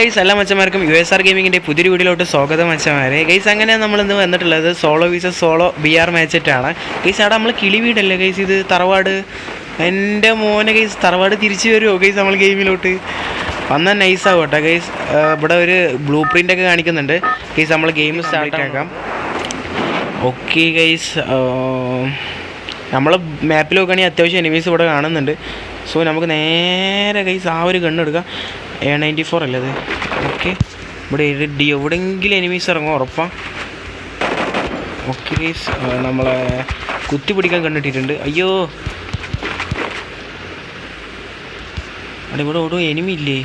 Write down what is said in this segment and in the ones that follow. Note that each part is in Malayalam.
ഗൈസ് എല്ലാ മച്ചന്മാർക്കും യു എസ് ആർ ഗെയിമിങ്ങിന്റെ പുതിയൊരു വീഡിയോയിലോട്ട് സ്വാഗതം മച്ചന്മാരെ. ഗൈസ് അങ്ങനെ നമ്മൾ ഇന്ന് വന്നിട്ടുള്ളത് solo visa solo B R മാച്ചിട്ടാണ്. ഗൈസ് അവിടെ നമ്മൾ കിളി വീടല്ലേ? ഗൈസ് ഇത് തറവാട്. എന്റെ മോനെ ഗൈസ് തറവാട് തിരിച്ചു വരുമോ ഗൈസ് നമ്മൾ ഗെയിമിലോട്ട്. വന്നാൽ നൈസാവും കേട്ടോ ഗൈസ്. ഇവിടെ ഒരു ബ്ലൂ പ്രിന്റ് ഒക്കെ കാണിക്കുന്നുണ്ട്. ഗൈസ് നമ്മൾ ഗെയിം സ്റ്റാർട്ട് ആക്കാം. ഓക്കെ ഗൈസ് നമ്മൾ മാപ്പിൽ നോക്കുകയാണെങ്കിൽ അത്യാവശ്യം എനിമീസ് ഇവിടെ കാണുന്നുണ്ട്. സോ നമുക്ക് നേരെ ഗൈസ് ആ ഒരു ഗണ്ണ് എടുക്കാം. എ നയന്റി ഫോർ അല്ലേ അത്? ഓക്കെ ഇവിടെ ഡി എവിടെയെങ്കിലും എനിമീസ് ഇറങ്ങും ഉറപ്പാണ് ഓക്കെ നമ്മളെ കുത്തി പിടിക്കാൻ കണ്ടിട്ടിട്ടുണ്ട്. അയ്യോ. അവിടെ ഇവിടെ ഓടും എനിമി ഇല്ലേ?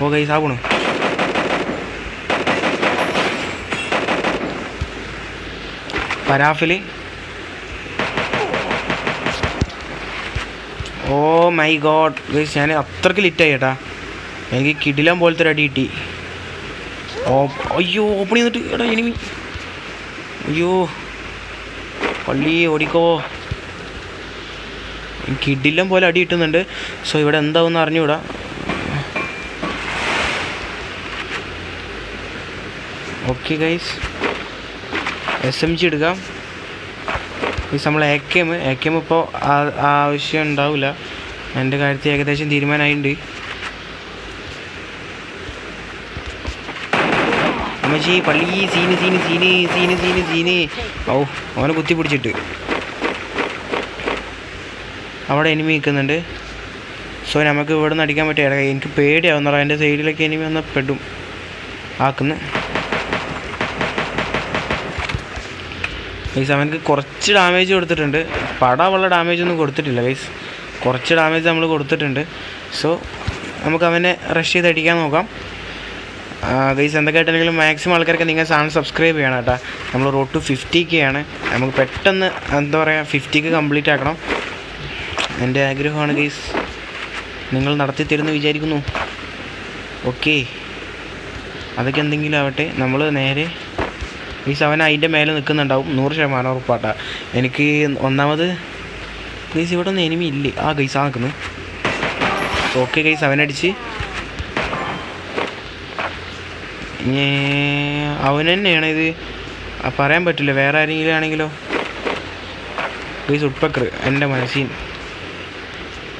ഓ ഗൈസ് ആ പോണു. പരാഫിൽ ഓ മൈ ഗോഡ്. ഗൈസ് ഞാൻ അത്രയ്ക്ക് ലിറ്റായി ചേട്ടാ എനിക്ക് കിടിലം പോലത്തെ ഒരു അടി കിട്ടി. ഓ അയ്യോ ഓപ്പൺ ചെയ്തിട്ട്. എടാ എനിമി അയ്യോ. പള്ളി ഓടിക്കോ. കിടിലം പോലെ അടി കിട്ടുന്നുണ്ട്. സോ ഇവിടെ എന്താവെന്ന് അറിഞ്ഞുകൂടാ. Okay guys S M G എടുക്കാം. മീൻസ് നമ്മൾ A K M A K M ഇപ്പോൾ ആവശ്യം ഉണ്ടാവില്ല എന്റെ കാര്യത്തിൽ ഏകദേശം തീരുമാനമായിട്ടുണ്ട് അമ്മച്ചി പള്ളി scene scene scene scene scene scene. ഓ അവനെ കുത്തി പിടിച്ചിട്ട്. അവിടെ എനിമി നിൽക്കുന്നുണ്ട്. സോ നമുക്ക് ഇവിടെ നിന്ന് അടിക്കാൻ പറ്റിയ എനിക്ക് പേടിയാവുന്ന എന്റെ സൈഡിലൊക്കെ എനിമി വന്നാൽ പെടും. ആക്കുന്നു. ഗൈസ് അവനക്ക് കുറച്ച് ഡാമേജ് കൊടുത്തിട്ടുണ്ട്. പടമുള്ള ഡാമേജ് ഒന്നും കൊടുത്തിട്ടില്ല ഗൈസ് കുറച്ച് ഡാമേജ് നമ്മൾ കൊടുത്തിട്ടുണ്ട്. സോ നമുക്ക് അവനെ റഷ് ചെയ്ത് അടിക്കാൻ നോക്കാം. ഗൈസ് എന്തൊക്കെ ആയിട്ടുണ്ടെങ്കിലും മാക്സിമം ആൾക്കാർക്ക് നിങ്ങൾ ചാനൽ സബ്സ്ക്രൈബ് ചെയ്യണം കേട്ടോ. നമ്മൾ റോഡ് ടു ഫിഫ്റ്റിക്കാണ് നമുക്ക് പെട്ടെന്ന് എന്താ പറയുക ഫിഫ്റ്റിക്ക് കംപ്ലീറ്റ് ആക്കണം. എന്റെ ആഗ്രഹമാണ് ഗൈസ് നിങ്ങൾ നടത്തി തരുമെന്ന് വിചാരിക്കുന്നു. ഓക്കേ അതൊക്കെ എന്തെങ്കിലും ആവട്ടെ. നമ്മൾ നേരെ ഗൈസ് അവൻ അതിന്റെ മേലെ നിൽക്കുന്നുണ്ടാവും നൂറ് ശതമാനം ഉറപ്പാട്ടാ. എനിക്ക് ഒന്നാമത് ഗൈസ് ഇവിടെ ഒന്നും എനിമി ഇല്ല? ആ ഗൈസ് ആ നിൽക്കുന്നു ഓക്കെ ഗൈസ് അവനടിച്ച് അവൻ തന്നെയാണ് ഇത്. പറയാൻ പറ്റില്ല. വേറെ ആരെങ്കിലും ആണെങ്കിലോ? ഗൈസ് ഉട്പക്കർ എന്റെ മനസ്സിൽ.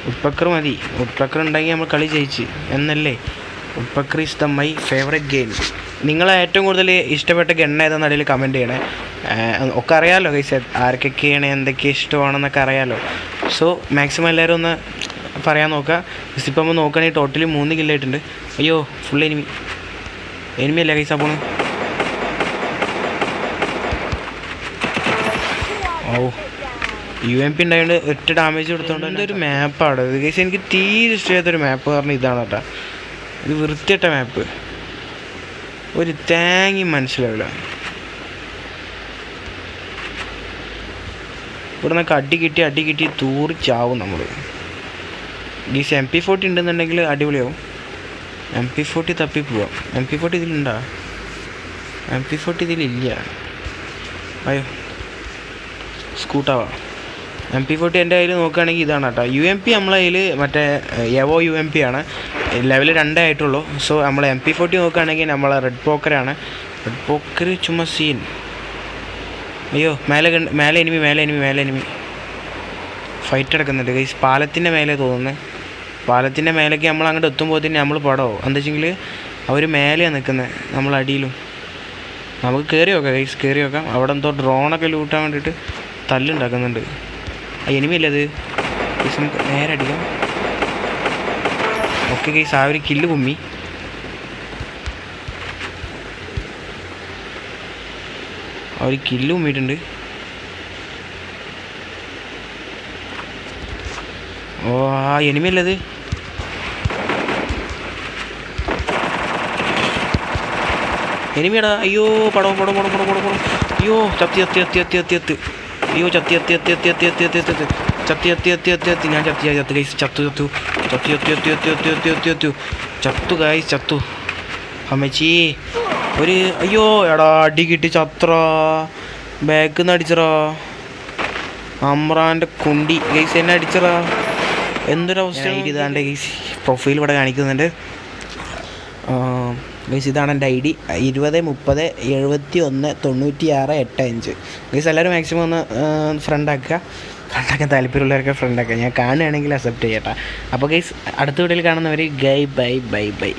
ഉട്പക്കർ മതി. ഉട്പക്കർ ഉണ്ടെങ്കിൽ നമ്മൾ കളി ജയിച്ച്. എന്നല്ലേ? ഉട്പക്കർ is the my favourite game നിങ്ങളെ ഏറ്റവും കൂടുതൽ ഇഷ്ടപ്പെട്ട ഗണ്ണ ഏതെന്ന് അടിയിൽ കമന്റ് ചെയ്യണേ? ഒക്കെ അറിയാമല്ലോ ഗൈസ് ആർക്കൊക്കെയാണ് എന്തൊക്കെ ഇഷ്ടമാണെന്നൊക്കെ അറിയാമല്ലോ സോ മാക്സിമം എല്ലാവരും ഒന്ന് പറയാൻ നോക്കുക. ഗൈസ് ഇപ്പം നമ്മൾ നോക്കുകയാണെങ്കിൽ ടോട്ടലി മൂന്ന് കില്ലായിട്ടുണ്ട് അയ്യോ ഫുൾ എനിമി എനിമി അല്ലേ ഗൈസ് അപ്പോൾ? ഓ യു എം പി ഉണ്ടായതുകൊണ്ട് ഒറ്റ ഡാമേജ് കൊടുത്തോണ്ട് എന്റെ ഒരു മാപ്പാണ് ഇത് ഗൈസ് എനിക്ക് തീരെ ഇഷ്ടമായിട്ടൊരു മാപ്പ് പറഞ്ഞാൽ ഇതാണ് കേട്ടോ. ഇത് വൃത്തിയിട്ട മാപ്പ് ഒരു താങ്ങി മനസ്സിലാവില്ല. ഇവിടെ നിന്നൊക്കെ അടി കിട്ടി അടി കിട്ടി തൂറി ചാവും നമ്മൾ ഗീസ് എം പി ഫോർട്ടി ഉണ്ടെന്നുണ്ടെങ്കിൽ അടിപൊളിയാവും. എം പി ഫോർട്ടി തപ്പി പോവാം എം പി ഫോർട്ടി ഇതിലുണ്ടോ? എം പി ഫോർട്ടി ഇതിലില്ല. അയ്യോ സ്കൂട്ടാവാ. എം പി ഫോർട്ടി എന്റെ കയ്യിൽ നോക്കുകയാണെങ്കിൽ ഇതാണ് കേട്ടോ. യു എം പി നമ്മളെ കയ്യിൽ മറ്റേ എവോ യു എം പി ആണ്. ലെവൽ രണ്ടേ ആയിട്ടുള്ളൂ. സോ നമ്മൾ എം പി ഫോർട്ടി നോക്കുകയാണെങ്കിൽ നമ്മൾ റെഡ് പോക്കറാണ് റെഡ് പോക്കർ ചുമ്മാ സീൻ അയ്യോ മേലെ മേലെ എനിമി മേലെ എനിമി മേലെ എനിമി ഫൈറ്റ് എടുക്കുന്നുണ്ട് ഗൈസ് പാലത്തിന്റെ മേലെ തോന്നുന്നത് പാലത്തിന്റെ മേലേക്ക് നമ്മൾ അങ്ങോട്ട് എത്തുമ്പോൾ തന്നെ നമ്മൾ പടമോ എന്താ വെച്ചെങ്കിൽ അവർ മേലെയാണ് നിൽക്കുന്നത് നമ്മൾ അടിയിലും. നമുക്ക് കയറി നോക്കാം ഗൈസ് കയറി നോക്കാം. അവിടെ എന്തോ ഡ്രോണൊക്കെ ലൂട്ടാൻ വേണ്ടിയിട്ട് തല്ലുണ്ടാക്കുന്നുണ്ട് എനിമി അല്ലേ അത്? ഗൈസ് നമുക്ക് നേരെ അടിക്കാം. ഓക്കെ ഗൈസ് ആ ഒരു കില്ല് കുമ്മി ആ ഒരു കില്ല് കുമ്മിയിട്ടുണ്ട് ഓ ആ എനിമയല്ലത് അത് അയ്യോ പടം പടം പടം പടം പടം പടം അയ്യോ ചത്തി ചത്തി ചത്തി ചത്തി ചത്തി അയ്യോ ചത്തി ചത്തി ചത്തി ചത്തി ചത്തി ചത്തി ചത്തി ചത്തി ചത്തി ചത്തി ചത്തി ചത്തി ഞാൻ ചത്തി ചത്തി ഗൈസ് ചത്തു ചത്തു ചത്തി ചത്തി ചത്തി ചത്തി ചത്തി ചത്തി ചത്തി ചത്തു ചത്തു ഗൈസ് ചത്തു അമ്മച്ചി ഒരു അയ്യോ എടാ അടി കിട്ടി ചത്ര ബാക്കിൽ നിന്ന് അടിച്ചറാ അമ്രാന്റെ കുണ്ടി ഗൈസ് എന്നെ അടിച്ചറാ എന്തൊരവസ്ഥ ഇതാണ്ട് ഗൈസ് പ്രൊഫൈൽ ഇവിടെ കാണിക്കുന്നുണ്ട് ഗൈസ് ഇതാണ് എന്റെ ഐ ഡി ഇരുപത് മുപ്പത് എഴുപത്തി ഒന്ന് തൊണ്ണൂറ്റി ആറ് എട്ട് അഞ്ച് ഗൈസ് എല്ലാവരും മാക്സിമം ഒന്ന് ഫ്രണ്ട് ആക്കുക ഫ്രണ്ടാക്കാൻ താല്പര്യമുള്ളവരൊക്കെ ഫ്രണ്ടൊക്കെ ഞാൻ കാണുകയാണെങ്കിൽ അക്സെപ്റ്റ് ചെയ്യട്ടെ. അപ്പോൾ ഗൈസ് അടുത്ത വീഡിയോയിൽ കാണുന്നവർ ഗൈ ബൈ ബൈ ബൈ.